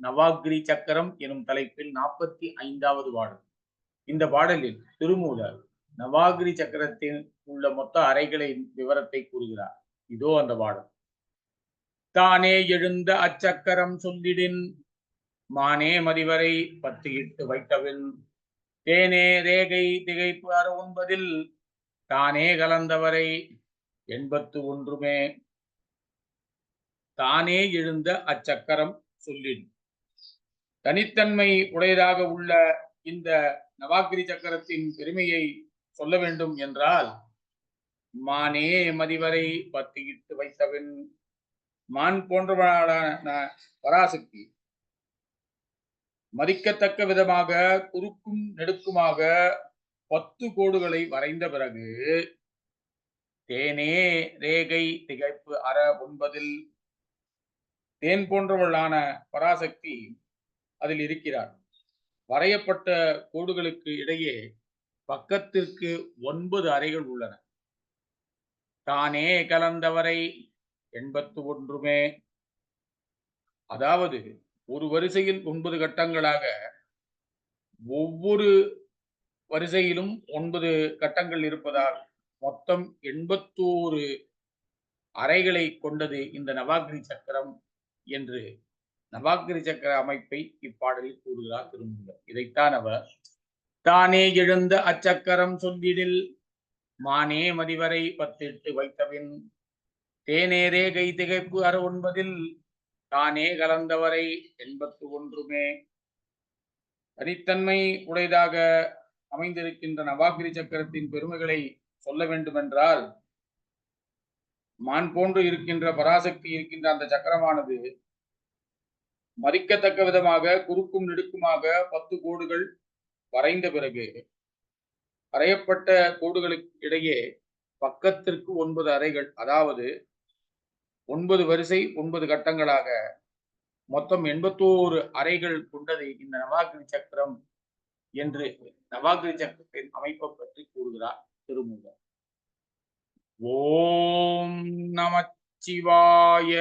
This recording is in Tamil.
நவாகிரி சக்கரம் எனும் தலைப்பில் நாற்பத்தி ஐந்தாவது பாடல். இந்த பாடலில் திருமூலர் நவாகிரி சக்கரத்தில் உள்ள மொத்த அறைகளின் விவரத்தை கூறுகிறார். இதோ அந்த பாடல். தானே எழுந்த அச்சக்கரம் சொல்லிடின் மானே மதிவரை பத்து இட்டு வைத்தவின். தேனே ரேகை திகைப்பு அற ஒன்பதில் தானே கலந்தவரை எண்பத்து ஒன்றுமே. தானே எழுந்த அச்சக்கரம் சொல்லின் தனித்தன்மை உடையதாக உள்ள இந்த நவாகிரி சக்கரத்தின் பெருமையை சொல்ல வேண்டும் என்றால் மானே மதிவரை பத்து இட்டு வைத்தவன் மான் போன்றவனான பராசக்தி. மதிக்கத்தக்க விதமாக குறுக்கும் நெடுக்குமாக பத்து கோடுகளை வரைந்த பிறகு தேனே ரேகை திகைப்பு அற ஒன்பதில் தேன் போன்றவளான பராசக்தி அதில் இருக்கிறார். வரையப்பட்ட கோடுகளுக்கு இடையே பக்கத்திற்கு ஒன்பது அறைகள் உள்ளன. தானே கலந்தவரை எண்பத்து ஒன்றுமே. அதாவது ஒரு வரிசையில் ஒன்பது கட்டங்களாக ஒவ்வொரு வரிசையிலும் ஒன்பது கட்டங்கள் இருப்பதால் மொத்தம் எண்பத்தோரு அறைகளை கொண்டது இந்த நவாகிரி சக்கரம் என்று நவாக்கிரி சக்கர அமைப்பை இப்பாடலில் கூறுகிறார் திருமூலர் இதைத்தான் அவர் தானே எழுந்த அச்சக்கரம் சொல்லிடில் மானே மதிவரை பத்திட்டு வைத்தபின் தேனேரே கை திகைப்பு அற ஒன்பதில் தானே கலந்தவரை எண்பத்து ஒன்றுமே தனித்தன்மை உடையதாக அமைந்திருக்கின்ற நவாகிரி சக்கரத்தின் பெருமைகளை சொல்ல வேண்டுமென்றால் மான் போன்று இருக்கின்ற பராசக்தி இருக்கின்ற அந்த சக்கரமானது மதிக்கத்தக்க விதமாக குறுக்கும் நெடுக்குமாக பத்து கோடுகள் வரைந்த பிறகு வரையப்பட்ட கோடுகளுக்கு இடையே பக்கத்திற்கு ஒன்பது அறைகள் அதாவது ஒன்பது வரிசை ஒன்பது கட்டங்களாக மொத்தம் எண்பத்தோரு அறைகள் கொண்டது இந்த நவாகிரி சக்கரம் என்று நவாகிரி சக்கரத்தின் அமைப்பை பற்றி கூறுகிறார் திருமூலர். ஓம் நமச்சிவாய